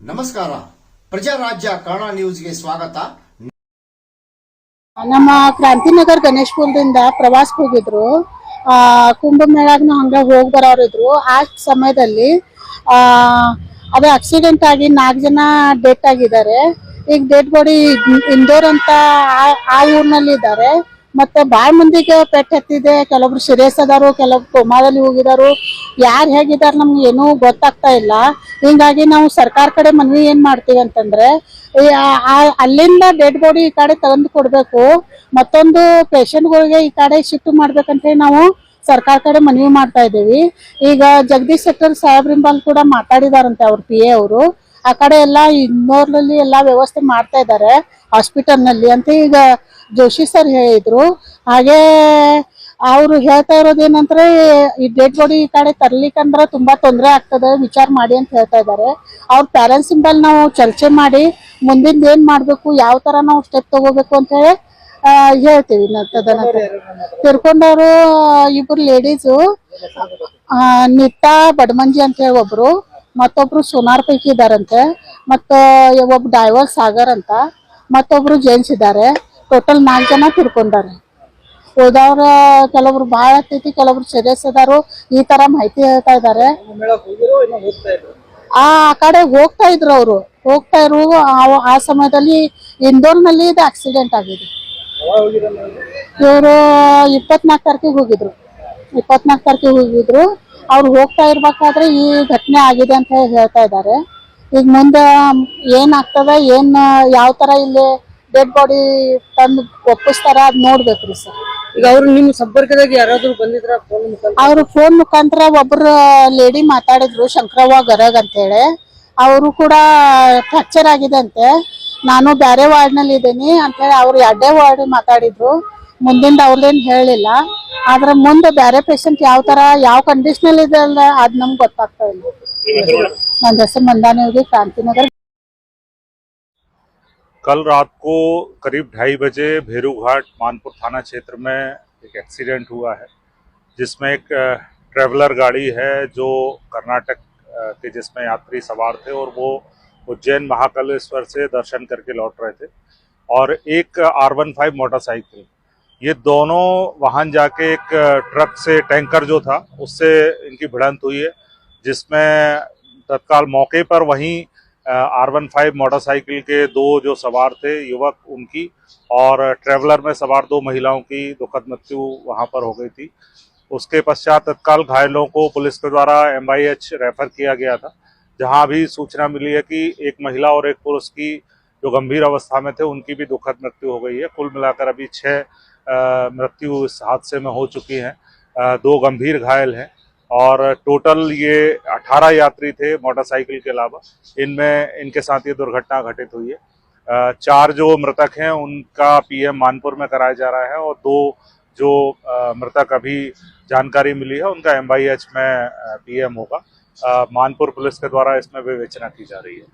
ನಮಸ್ಕಾರ. ಪ್ರಜಾರಾಜ್ಯ ಕನ್ನಡ ನ್ಯೂಸ್ಗೆ ಸ್ವಾಗತ. ನಮ್ಮ ಕ್ರಾಂತಿನಗರ್ ಗಣೇಶ್ಪುರದಿಂದ ಪ್ರವಾಸ ಹೋಗಿದ್ರು. ಆ ಕುಂಭಮೇಳಾಗ್ನ ಹಂಗ ಹೋಗಿ ಬರೋರಿದ್ರು. ಆ ಸಮಯದಲ್ಲಿ, ಆ, ಅದೇ ಆಕ್ಸಿಡೆಂಟ್ ಆಗಿ ನಾಲ್ಕು ಜನ ಡೆತ್ ಆಗಿದ್ದಾರೆ. ಈಗ ಡೆಡ್ ಬಾಡಿ ಇಂದೋರ್ ಅಂತ ಆ- ಆ ಊರ್ನಲ್ಲಿ ಇದ್ದಾರೆ ಮತ್ತೆ ಬಾಳ ಮಂದಿಗೆ ಪೆಟ್ ಹತ್ತಿದೆ. ಕೆಲವೊಬ್ರು ಸೀರಿಯಸ್ ಅದಾರು ಕೆಲವೊಬ್ರು ಕೋಮಾದಲ್ಲಿ ಹೋಗಿದಾರು. ಯಾರು ಹೇಗಿದ್ದಾರೆ ನಮ್ಗೆ ಏನೂ ಗೊತ್ತಾಗ್ತಾ ಇಲ್ಲ. ಹಿಂಗಾಗಿ ನಾವು ಸರ್ಕಾರ ಕಡೆ ಮನವಿ ಏನ್ ಮಾಡ್ತೀವಿ ಅಂತಂದ್ರೆ ಅಲ್ಲಿಂದ ಡೆಡ್ ಬಾಡಿ ಈ ಕಡೆ ತಗೊಂಡು ಕೊಡ್ಬೇಕು. ಮತ್ತೊಂದು ಪೇಷಂಟ್ಗಳಿಗೆ ಈ ಕಡೆ ಶಿಫ್ಟ್ ಮಾಡ್ಬೇಕಂತ ನಾವು ಸರ್ಕಾರ ಕಡೆ ಮನವಿ ಮಾಡ್ತಾ ಇದ್ದೀವಿ. ಈಗ ಜಗದೀಶ್ ಶೆಟ್ಟರ್ ಸಾಹೇಬ್ರಿಂಬಾಲ್ ಕೂಡ ಮಾತಾಡಿದಾರಂತೆ ಅವ್ರ ಪಿ ಎ ಅವರು. ಆ ಕಡೆ ಎಲ್ಲ ಇನ್ನೋರ್ನಲ್ಲಿ ಎಲ್ಲ ವ್ಯವಸ್ಥೆ ಮಾಡ್ತಾ ಇದ್ದಾರೆ ಹಾಸ್ಪಿಟಲ್ನಲ್ಲಿ ಅಂತ ಈಗ ಜೋಶಿ ಸರ್ ಹೇಳಿದ್ರು. ಹಾಗೆ ಅವ್ರು ಹೇಳ್ತಾ ಇರೋದೇನಂದ್ರೆ ಈ ಡೆಡ್ ಬಾಡಿ ಈ ಕಡೆ ತರ್ಲಿಕ್ಕಂದ್ರೆ ತುಂಬಾ ತೊಂದರೆ ಆಗ್ತದೆ, ವಿಚಾರ ಮಾಡಿ ಅಂತ ಹೇಳ್ತಾ ಇದ್ದಾರೆ. ಅವ್ರ ಪ್ಯಾರೆಂಟ್ಸ್ ಇಂಬಲ್ ನಾವು ಚರ್ಚೆ ಮಾಡಿ ಮುಂದಿನ ಏನ್ ಮಾಡ್ಬೇಕು, ಯಾವ ತರ ನಾವು ಸ್ಟೆಪ್ ತಗೋಬೇಕು ಅಂತ ಹೇಳಿ ಹೇಳ್ತೀವಿ. ತಿರ್ಕೊಂಡವರು ಇಬ್ರು ಲೇಡೀಸು ನಿತಾ ಬಡಮಂಜಿ ಅಂತ ಹೇಳಿ ಒಬ್ರು. ಮತ್ತೊಬ್ರು ಸೋನಾರ್ ಪೈಕಿ ಇದಾರಂತೆ, ಮತ್ತ ಒಬ್ಬ ಡೈವರ್ ಸಾಗರ್ ಅಂತ, ಮತ್ತೊಬ್ರು ಜೇನ್ಸ್ ಇದ್ದಾರೆ ಟೋಟಲ್ ನಾಲ್ಕು ಜನ ತಿರ್ಕೊಂಡಾರೆ. ಹೋದವ್ರ ಕೆಲವ್ರು ಭಾಳ ಹತ್ತೈತಿ ಕೆಲವ್ರು ಸೀರಿಯಸ್ ಇದಾರು ಈ ತರ ಮಾಹಿತಿ ಹೇಳ್ತಾ ಇದ್ದಾರೆ ಆ ಕಡೆ ಹೋಗ್ತಾ ಇದ್ರು ಅವರು, ಹೋಗ್ತಾ ಇರು, ಆ- ಆ ಸಮಯದಲ್ಲಿ ಇಂದೋರ್ನಲ್ಲಿ ಇದು ಆಕ್ಸಿಡೆಂಟ್ ಆಗಿದೆ. ಇವರು ಇಪ್ಪತ್ನಾಲ್ಕು ತಾರೀಕಿಗೆ ಹೋಗಿದ್ರು ಇಪ್ಪತ್ನಾಲ್ಕು ತಾರೀಕಿಗೆ ಹೋಗಿದ್ರು. ಅವ್ರು ಹೋಗ್ತಾ ಇರ್ಬೇಕಾದ್ರೆ ಈ ಘಟನೆ ಆಗಿದೆ ಅಂತ ಹೇಳಿ ಹೇಳ್ತಾ ಇದ್ದಾರೆ. ಈಗ ಮುಂದೆ ಏನಾಗ್ತದೆ ಏನ್ ಯಾವ ತರ ಇಲ್ಲಿ ಡೆಡ್ ಬಾಡಿ ತಂದು ಒಪ್ಪಿಸ್ತಾರ ಅದ್ ನೋಡ್ಬೇಕ್ರಿ ಸರ್. ಈಗ ಅವ್ರು ನಿಮ್ ಸಂಪರ್ಕದಾಗ ಯಾರಾದ್ರೂ ಬಂದಿದ್ರ ಫೋನ್ ಮುಖಾಂತರ? ಅವ್ರು ಫೋನ್ ಮುಖಾಂತರ ಒಬ್ರು ಲೇಡಿ ಮಾತಾಡಿದ್ರು ಶಂಕರವ್ವ ಗರಗ್ ಅಂತೇಳಿ. ಅವರು ಕೂಡ ಫ್ರಾಕ್ಚರ್ ಆಗಿದೆ ಅಂತೆ ನಾನು ಬೇರೆ ವಾರ್ಡ್ನಲ್ಲಿ ಇದ್ದೀನಿ ಅಂತೇಳಿ ಅವ್ರು ಎರಡೇ ವಾರ್ಡ್ ಮಾತಾಡಿದ್ರು. ಮುಂದಿಂದ ಅವ್ರದ್ದೇನು ಹೇಳಿಲ್ಲ. ಆದ್ರೆ ಮುಂದೆ ಬೇರೆ ಪೇಷಂಟ್ ಯಾವ ತರ ಯಾವ ಕಂಡೀಷನ್ ಇದೆ ಅಲ್ಲ ಅದ್ ನಮ್ಗೆ ಗೊತ್ತಾಗ್ತಾ ಇಲ್ಲ ನನ್ನ ಹೆಸರು ಮಂದಾನಿ ಕ್ರಾಂತಿನಗರ್ कल रात को करीब ढाई बजे भेरू घाट मानपुर थाना क्षेत्र में एक एक्सीडेंट हुआ है जिसमें एक अ, ट्रैवलर गाड़ी है जो कर्नाटक अ, के जिसमें यात्री सवार थे और वो उज्जैन महाकालेश्वर से दर्शन करके लौट रहे थे और एक आर वन फाइव मोटरसाइकिल ये दोनों वाहन जाके एक ट्रक से टैंकर जो था, उससे इनकी भिड़ंत हुई है, जिसमें तत्काल मौके पर वहीं आर वन फाइव मोटरसाइकिल के दो जो सवार थे, युवक उनकी, और ट्रेवलर में सवार दो महिलाओं की दुखद मृत्यु वहाँ पर हो गई थी। उसके पश्चात तत्काल घायलों को पुलिस के द्वारा एम रेफर किया गया था, जहाँ भी सूचना मिली है कि एक महिला और एक पुरुष की जो गंभीर अवस्था में थे, उनकी भी दुखद मृत्यु हो गई है। कुल मिलाकर अभी छः मृत्यु इस हादसे में हो चुकी हैं। दो गंभीर घायल हैं और टोटल ये 18 यात्री थे मोटरसाइकिल के अलावा। इनमें, इनके साथ ये दुर्घटना घटित हुई है। चार जो मृतक हैं, उनका पीएम मानपुर में कराया जा रहा है और दो जो मृतक अभी जानकारी मिली है, उनका एमवाईएच में पीएम होगा। मानपुर पुलिस के द्वारा इसमें विवेचना की जा रही है?